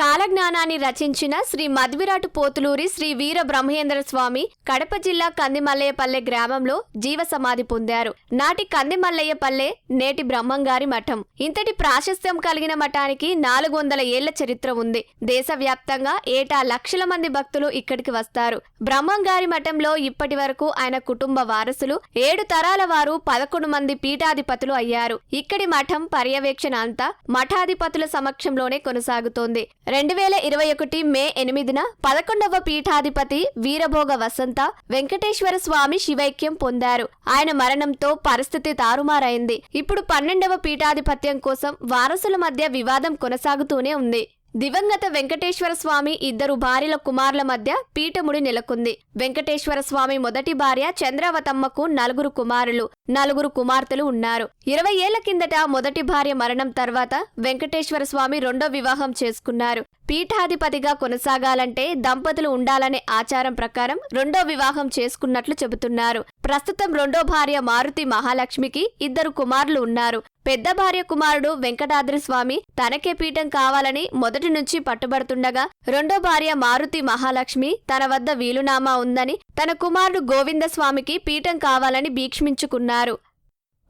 కాలజ్ఞానాన్ని రచించిన శ్రీ మధ్విరాటు పోతులూరి శ్రీ వీర బ్రహ్మేంద్ర స్వామి కడప జిల్లా కందిమల్లయ్యపల్లె గ్రామంలో జీవ సమాధి పొందారు. నాటి కందిమల్లయ్యపల్లె నేటి బ్రహ్మంగారి మఠం. ఇంతటి ప్రాశస్త్యం కలిగిన మఠానికి నాలుగు వందల ఏళ్ళ చరిత్ర ఉంది. దేశవ్యాప్తంగా ఏటా లక్షల మంది భక్తులు ఇక్కడికి వస్తారు. బ్రహ్మంగారి మఠంలో ఇప్పటి వరకు ఆయన కుటుంబ వారసులు ఏడు తరాల వారు పదకొండు మంది పీఠాధిపతులు అయ్యారు. ఇక్కడి మఠం పర్యవేక్షణ అంతా మఠాధిపతుల సమక్షంలోనే కొనసాగుతోంది. రెండు వేల ఇరవై ఒకటి మే ఎనిమిదిన పదకొండవ పీఠాధిపతి వీరభోగ వసంత వెంకటేశ్వర స్వామి శివైక్యం పొందారు. ఆయన మరణంతో పరిస్థితి తారుమారైంది. ఇప్పుడు పన్నెండవ పీఠాధిపత్యం కోసం వారసుల మధ్య వివాదం కొనసాగుతూనే ఉంది. దివంగత వెంకటేశ్వర స్వామి ఇద్దరు భార్యల కుమారుల మధ్య పీఠముడి నెలకొంది. వెంకటేశ్వర స్వామి మొదటి భార్య చంద్రావతమ్మకు నలుగురు కుమారులు నలుగురు కుమార్తెలు ఉన్నారు. ఇరవై ఏళ్ళ కిందట మొదటి భార్య మరణం తర్వాత వెంకటేశ్వర స్వామి రెండో వివాహం చేసుకున్నారు. పీఠాధిపతిగా కొనసాగాలంటే దంపతులు ఉండాలనే ఆచారం ప్రకారం రెండో వివాహం చేసుకున్నట్లు చెబుతున్నారు. ప్రస్తుతం రెండో భార్య మారుతి మహాలక్ష్మికి ఇద్దరు కుమారులు ఉన్నారు. పెద్ద భార్య కుమారుడు వెంకటాద్రి స్వామి తనకే పీఠం కావాలని మొదటి నుంచి పట్టుబడుతుండగా రెండో భార్య మారుతి మహాలక్ష్మి తన వద్ద వీలునామా ఉందని తన కుమారుడు గోవిందస్వామికి పీఠం కావాలని భీక్షించుకున్నారు.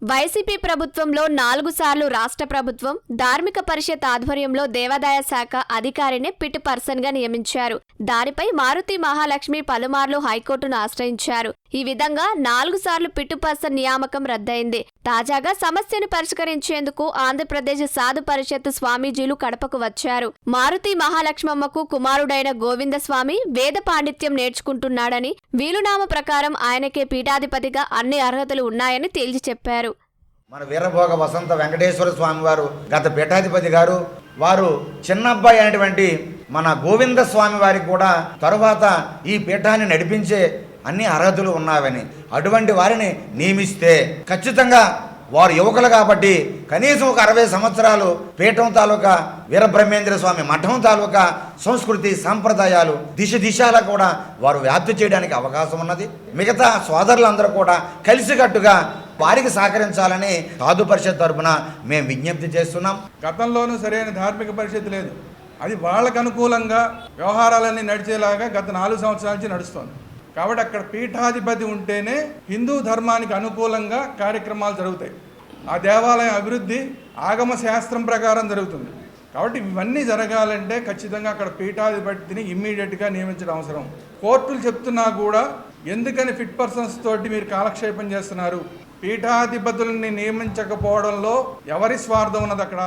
వైసీపీ ప్రభుత్వంలో నాలుగు సార్లు రాష్ట్ర ప్రభుత్వం ధార్మిక పరిషత్ ఆధ్వర్యంలో దేవాదాయ శాఖ అధికారిని పిట్ పర్సన్గా నియమించారు. దానిపై మారుతి మహాలక్ష్మి పలుమార్లు హైకోర్టును ఆశ్రయించారు. ఈ విధంగా నాలుగు సార్లు పిట్టు పర్సన్ నియామకం రద్దయింది. తాజాగా సమస్యను పరిష్కరించేందుకు ఆంధ్రప్రదేశ్ సాధు పరిషత్ స్వామీజీలు కడపకు వచ్చారు. మారుతి మహాలక్ష్మమ్మకు కుమారుడైన గోవిందస్వామి వేద పాండిత్యం నేర్చుకుంటున్నాడని వీలునామ ప్రకారం ఆయనకే పీఠాధిపతిగా అన్ని అర్హతలు ఉన్నాయని తేల్చి చెప్పారు. మన వీరభోగ వసంత వెంకటేశ్వర స్వామి వారు గత పీఠాధిపతి గారు. వారు చిన్నబ్బాయి అయినటువంటి మన గోవింద స్వామి వారికి కూడా తరువాత ఈ పీఠాన్ని నడిపించే అన్ని అర్హతలు ఉన్నావని. అటువంటి వారిని నియమిస్తే ఖచ్చితంగా వారు యువకులు కాబట్టి కనీసం ఒక అరవై సంవత్సరాలు పీఠం తాలూకా వీరబ్రహ్మేంద్ర స్వామి మఠం తాలూకా సంస్కృతి సాంప్రదాయాలు దిశ దిశాల కూడా వారు వ్యాప్తి చేయడానికి అవకాశం ఉన్నది. మిగతా సోదరులందరూ కూడా కలిసికట్టుగా వారికి సహకరించాలని సాధు పరిషత్ తరఫున మేము విజ్ఞప్తి చేస్తున్నాం. గతంలోనూ సరైన ధార్మిక పరిషత్ లేదు. అది వాళ్ళకు అనుకూలంగా వ్యవహారాలన్నీ నడిచేలాగా గత నాలుగు సంవత్సరాల నుంచి నడుస్తుంది. కాబట్టి అక్కడ పీఠాధిపతి ఉంటేనే హిందూ ధర్మానికి అనుకూలంగా కార్యక్రమాలు జరుగుతాయి. ఆ దేవాలయం అభివృద్ధి ఆగమ శాస్త్రం ప్రకారం జరుగుతుంది. కాబట్టి ఇవన్నీ జరగాలంటే ఖచ్చితంగా అక్కడ పీఠాధిపతిని ఇమ్మీడియట్గా నియమించడం అవసరం. కోర్టులు చెప్తున్నా కూడా ఎందుకని ఫిట్ పర్సన్స్ తోటి మీరు కాలక్షేపం చేస్తున్నారు? పీఠాధిపతుల్ని నియమించకపోవడంలో ఎవరి స్వార్థం ఉన్నది అక్కడ?